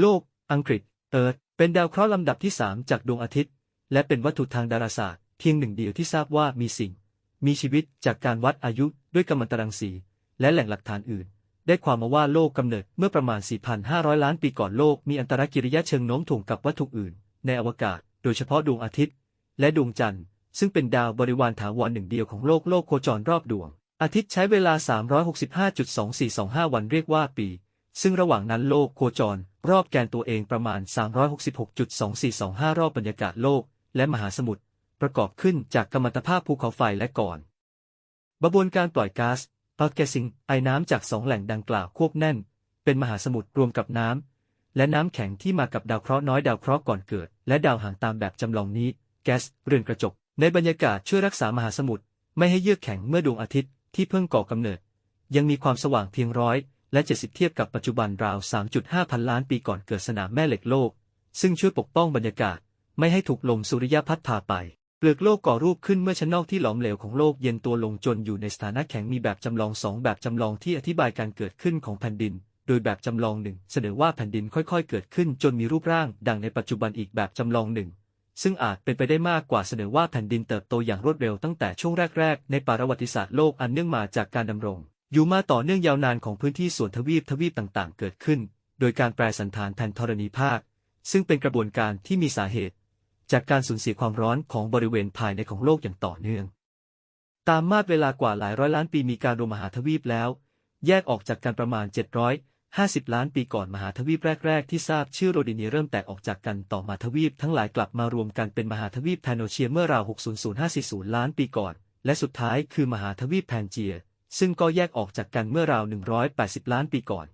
โลก อังกฤษ เอิร์ธเป็นดาวเคราะห์ลำดับที่ 3 จากดวงอาทิตย์ และเป็นวัตถุทางดาราศาสตร์เพียงหนึ่งเดียวที่ทราบว่ามีสิ่ง มีชีวิตจากการวัดอายุด้วยกัมมันตรังสี และแหล่งหลักฐานอื่น ได้ความมาว่าโลกกำเนิดเมื่อประมาณ 4,500 ล้านปีก่อนโลกมีอันตรกิริยะเชิงโน้มถ่วงกับวัตถุอื่น ในอวกาศ โดยเฉพาะดวงอาทิตย์ และดวงจันทร์ ซึ่งเป็นดาวบริวารถาวรหนึ่งเดียวของโลกโลกโคจรรอบดวง อาทิตย์ใช้เวลา 365.2425 วันเรียกว่าปี ซึ่งระหว่างนั้นโลกโคจร รอบแกนตัวเองประมาณ 366.2425 รอบบรรยากาศโลก และมหาสมุทรประกอบขึ้นจากกัมมันตภาพภูเขาไฟและก่อนกระบวนการปล่อยก๊าซปาร์แกซิงไอน้ำจากสองแหล่งดังกล่าวควบแน่น เป็นมหาสมุทรรวมกับน้ำ และน้ำแข็งที่มากับดาวเคราะห์น้อยดาวเคราะห์ก่อนเกิด และดาวหางตามแบบจำลองนี้ แก๊สเรือนกระจก ในบรรยากาศช่วยรักษามหาสมุทรไม่ให้เยือกแข็งเมื่อดวงอาทิตย์ที่เพิ่งก่อกำเนิด ยังมีความสว่างเพียงร้อย และ 70 เทียบกับปัจจุบันราว 3.5 พันล้านปีก่อนเกิดสนามแม่เหล็กโลก ซึ่งช่วยปกป้องบรรยากาศ ไม่ให้ถูกลมสุริยะพัดพาไปเปลือกโลกก่อรูปขึ้นเมื่อชั้นนอกที่หลอมเหลวของโลกเย็นตัวลงจนอยู่ในสถานะแข็งมีแบบจำลองสองแบบจำลองที่อธิบายการเกิดขึ้นของแผ่นดิน โดยแบบจำลองหนึ่งเสนอว่าแผ่นดินค่อยๆ เกิดขึ้นจนมีรูปร่าง ดังในปัจจุบันอีกแบบจำลองหนึ่งซึ่งอาจเป็นไปได้มากกว่าเสนอว่าแผ่นดินเติบโตอย่างรวดเร็วตั้งแต่ช่วงแรก ๆ ในประวัติศาสตร์โลกอันเนื่องมาจากการดำรง อยู่มาต่อเนื่องยาวนานของพื้นที่ส่วนทวีปทวีปต่างๆ เกิดขึ้น โดยการแปรสันฐานแผ่นธรณีภาค ซึ่งเป็นกระบวนการที่มีสาเหตุ จากการสูญเสียความร้อนของบริเวณภายในของโลกอย่างต่อเนื่อง ตามมาตรเวลากว่าหลายร้อยล้านปีมีการรวมมหาทวีปแล้ว แยกออกจากกันประมาณ 750 ล้านปีก่อนมหาทวีปแรก ๆ ที่ทราบชื่อโรดินีเริ่มแตกออกจากกันต่อมาทวีปทั้งหลายกลับมารวมกันเป็นมหาทวีปแพนโนเชียเมื่อราว 600-540 ล้านปีก่อน และสุดท้ายคือมหาทวีปแพนเจีย ซึ่งก็แยกออกจากกันเมื่อราว 180 ล้านปีก่อน